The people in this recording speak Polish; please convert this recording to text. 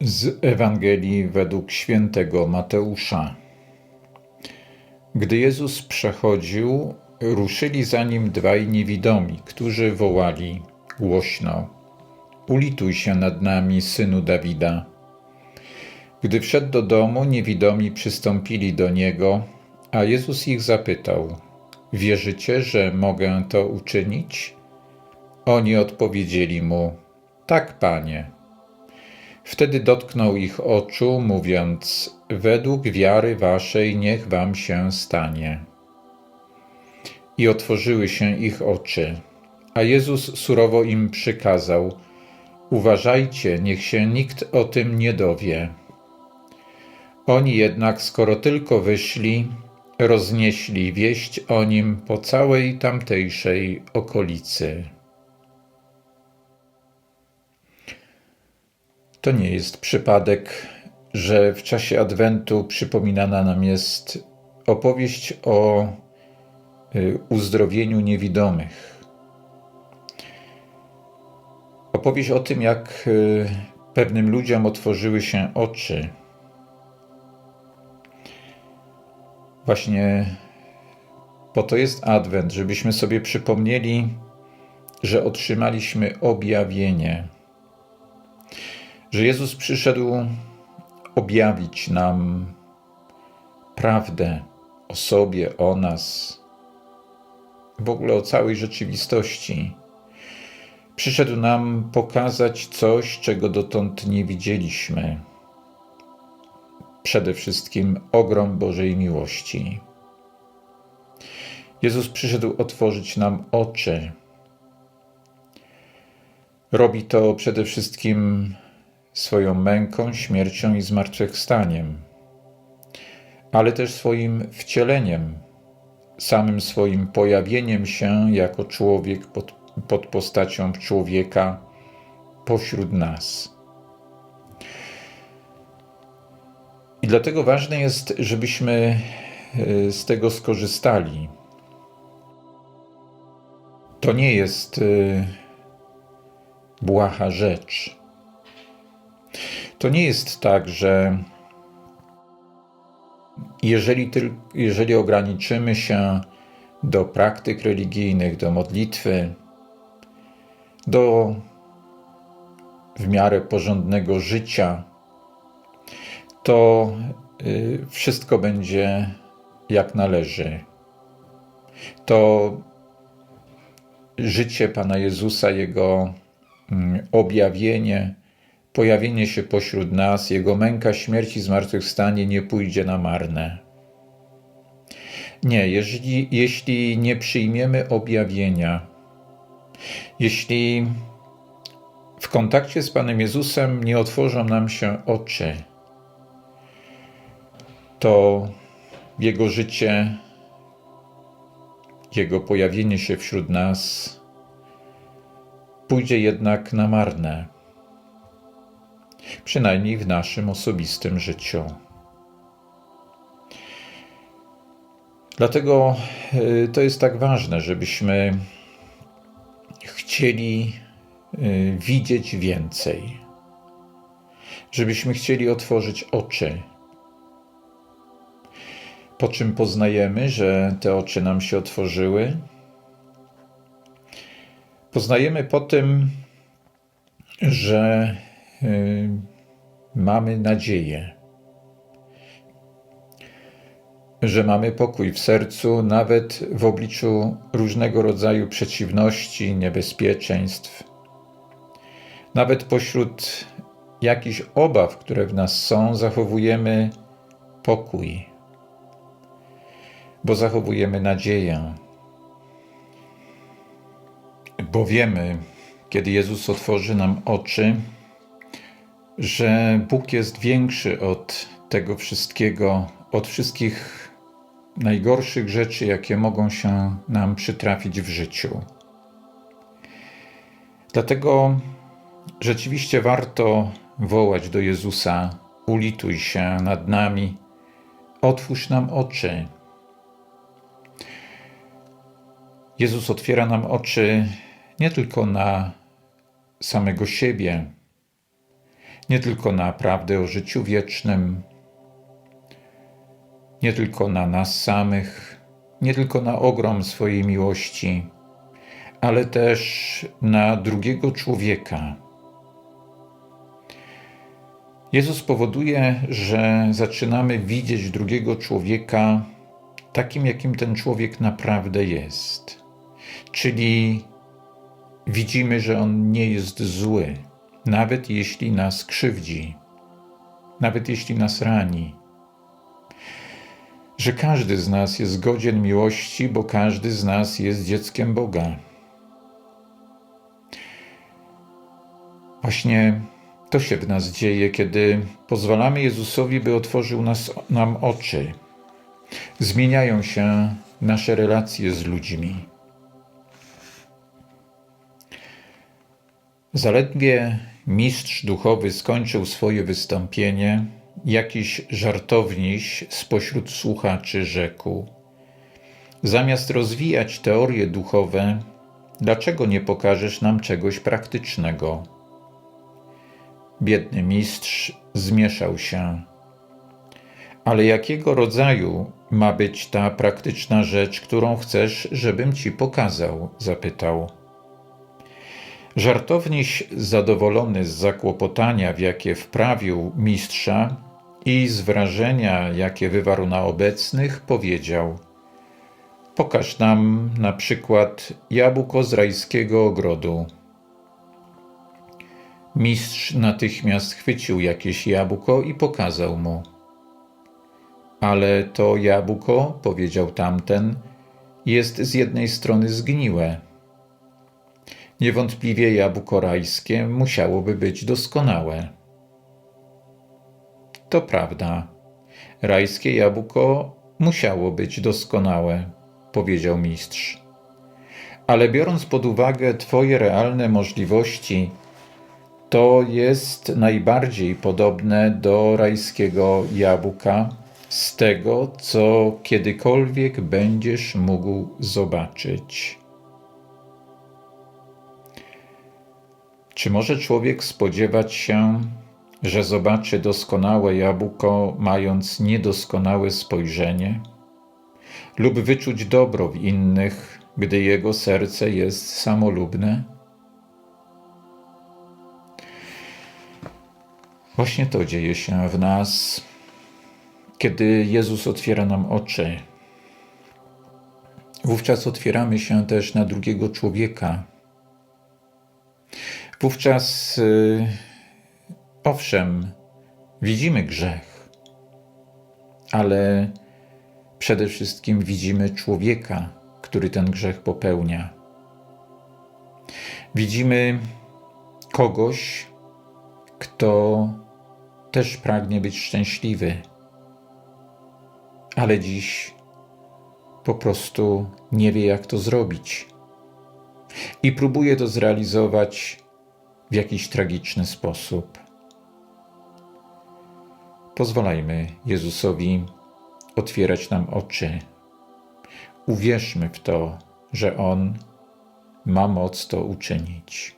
Z Ewangelii według świętego Mateusza. Gdy Jezus przechodził, ruszyli za nim dwaj niewidomi, którzy wołali głośno: Ulituj się nad nami, synu Dawida. Gdy wszedł do domu, niewidomi przystąpili do niego, a Jezus ich zapytał: Wierzycie, że mogę to uczynić? Oni odpowiedzieli mu: Tak, panie. Wtedy dotknął ich oczu, mówiąc: Według wiary waszej niech wam się stanie. I otworzyły się ich oczy. A Jezus surowo im przykazał: Uważajcie, niech się nikt o tym nie dowie. Oni jednak, skoro tylko wyszli, roznieśli wieść o nim po całej tamtejszej okolicy. To nie jest przypadek, że w czasie Adwentu przypominana nam jest opowieść o y, uzdrowieniu niewidomych. Opowieść o tym, jak y, pewnym ludziom otworzyły się oczy. Właśnie po to jest Adwent, żebyśmy sobie przypomnieli, że otrzymaliśmy objawienie że Jezus przyszedł objawić nam prawdę o sobie, o nas, w ogóle o całej rzeczywistości. Przyszedł nam pokazać coś, czego dotąd nie widzieliśmy. Przede wszystkim ogrom Bożej miłości. Jezus przyszedł otworzyć nam oczy. Robi to przede wszystkim swoją męką, śmiercią i zmartwychwstaniem, ale też swoim wcieleniem, samym swoim pojawieniem się jako człowiek pod, pod postacią człowieka pośród nas. I dlatego ważne jest, żebyśmy e, z tego skorzystali. To nie jest e, błaha rzecz. To nie jest tak, że jeżeli, jeżeli ograniczymy się do praktyk religijnych, do modlitwy, do w miarę porządnego życia, to y, wszystko będzie jak należy. To życie Pana Jezusa, Jego mm, objawienie, pojawienie się pośród nas, Jego męka, śmierć i zmartwychwstanie nie pójdzie na marne. Nie, jeśli, jeśli nie przyjmiemy objawienia, jeśli w kontakcie z Panem Jezusem nie otworzą nam się oczy, to Jego życie, Jego pojawienie się wśród nas pójdzie jednak na marne przynajmniej w naszym osobistym życiu. Dlatego y, to jest tak ważne, żebyśmy chcieli y, widzieć więcej, żebyśmy chcieli otworzyć oczy. Po czym poznajemy, że te oczy nam się otworzyły? Poznajemy po tym, że mamy nadzieję, że mamy pokój w sercu, nawet w obliczu różnego rodzaju przeciwności, niebezpieczeństw, nawet pośród jakichś obaw, które w nas są, zachowujemy pokój, bo zachowujemy nadzieję, bo wiemy, kiedy Jezus otworzy nam oczy, że Bóg jest większy od tego wszystkiego, od wszystkich najgorszych rzeczy, jakie mogą się nam przytrafić w życiu. Dlatego rzeczywiście warto wołać do Jezusa: ulituj się nad nami, otwórz nam oczy. Jezus otwiera nam oczy nie tylko na samego siebie, nie tylko na prawdę o życiu wiecznym, nie tylko na nas samych, nie tylko na ogrom swojej miłości, ale też na drugiego człowieka. Jezus powoduje, że zaczynamy widzieć drugiego człowieka takim, jakim ten człowiek naprawdę jest. Czyli widzimy, że on nie jest zły, nawet jeśli nas krzywdzi, nawet jeśli nas rani. Że każdy z nas jest godzien miłości, bo każdy z nas jest dzieckiem Boga. Właśnie to się w nas dzieje, kiedy pozwalamy Jezusowi, by otworzył nas, nam oczy. Zmieniają się nasze relacje z ludźmi. Zaledwie mistrz duchowy skończył swoje wystąpienie, jakiś żartowniś spośród słuchaczy rzekł: Zamiast rozwijać teorie duchowe, dlaczego nie pokażesz nam czegoś praktycznego? Biedny mistrz zmieszał się. Ale jakiego rodzaju ma być ta praktyczna rzecz, którą chcesz, żebym ci pokazał? zapytał. Żartowniś, zadowolony z zakłopotania, w jakie wprawił mistrza i z wrażenia, jakie wywarł na obecnych, powiedział: Pokaż nam na przykład jabłko z rajskiego ogrodu. Mistrz natychmiast chwycił jakieś jabłko i pokazał mu. Ale to jabłko, powiedział tamten, jest z jednej strony zgniłe Niewątpliwie jabłko rajskie musiałoby być doskonałe. To prawda. Rajskie jabłko musiało być doskonałe, powiedział mistrz. Ale biorąc pod uwagę Twoje realne możliwości, to jest najbardziej podobne do rajskiego jabłka z tego, co kiedykolwiek będziesz mógł zobaczyć. Czy może człowiek spodziewać się, że zobaczy doskonałe jabłko, mając niedoskonałe spojrzenie? Lub wyczuć dobro w innych, gdy jego serce jest samolubne? Właśnie to dzieje się w nas, kiedy Jezus otwiera nam oczy. Wówczas otwieramy się też na drugiego człowieka Wówczas, y, owszem, widzimy grzech, ale przede wszystkim widzimy człowieka, który ten grzech popełnia. Widzimy kogoś, kto też pragnie być szczęśliwy, ale dziś po prostu nie wie, jak to zrobić. I próbuje to zrealizować w jakiś tragiczny sposób. Pozwalajmy Jezusowi otwierać nam oczy. Uwierzmy w to, że On ma moc to uczynić.